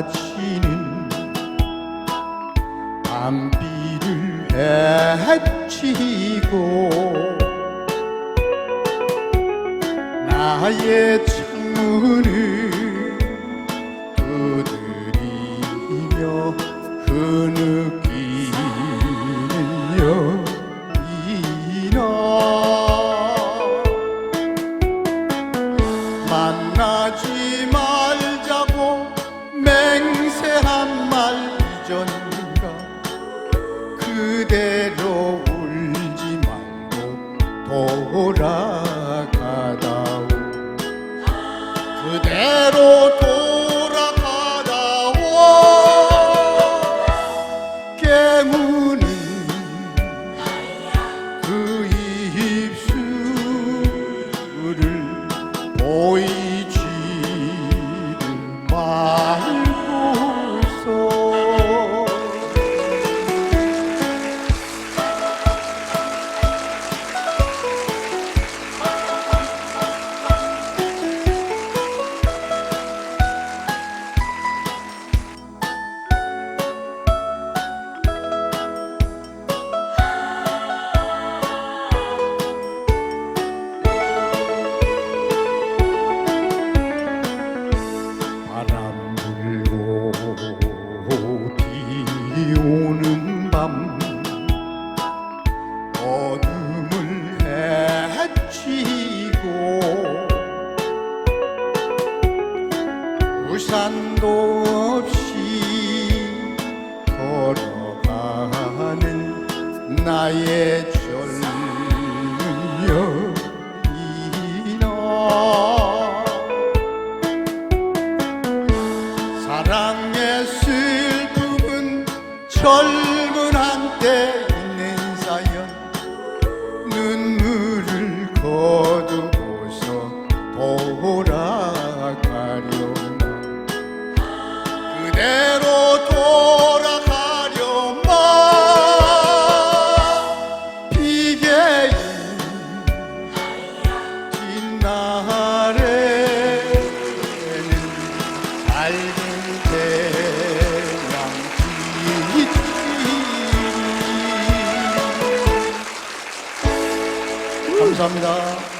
바치는 밤비를 헤치고 나의 창문을 돌아가다오. 그대로 돌아가다오 어둠을 헤치고 우산도 없이 걸어가는 나의 젊은 여인아 사랑의 슬픔은 젊은 한때 돌아가려나 그대로 돌아가려마 비개인 뒷날에는 밝은 태양 빛이 감사합니다.